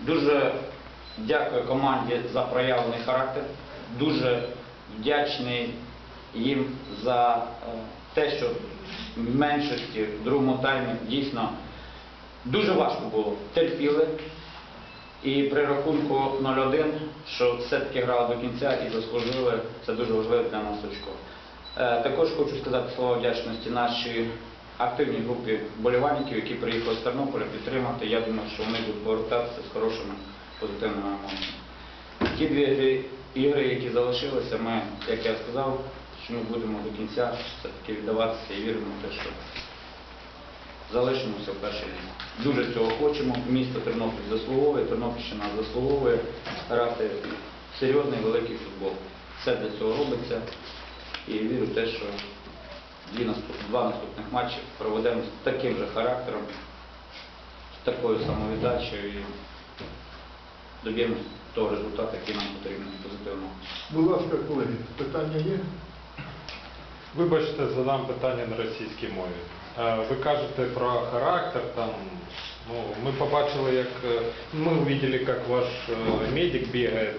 Дуже дякую команді за проявлений характер. Дуже вдячний їм за е, те, що в меншості в другому таймі дійсно дуже важко було. Терпіли. І при рахунку 0-1, що все-таки грали до кінця і заслужили, це дуже важливо для нас очко. Е, Також хочу сказати слова вдячності нашій активній групі болівальників, які приїхали з Тернополя підтримати. Я думаю, що вони будуть повертатися з хорошими позитивними емоціями. Ті дві ігри, які залишилися, ми, як я сказав, що ми будемо до кінця все-таки віддаватися і віримо в те, що залишимося в першій лінії. Дуже цього хочемо. Місто Тернопіль заслуговує, Тернопільщина заслуговує грати серйозний великий футбол. Все для цього робиться. І вірю в те, що дві наступ- два наступних матчі проведемо з таким же характером, з такою самовіддачею і доб'ємося того результату, який нам потрібен позитивного. Будь ласка, колеги, питання є? Вибачте, задам питання на російській мові. Е, Ви кажете про характер, там, ну, ми побачили, як, е, ми увидели, як ваш е, медик бігає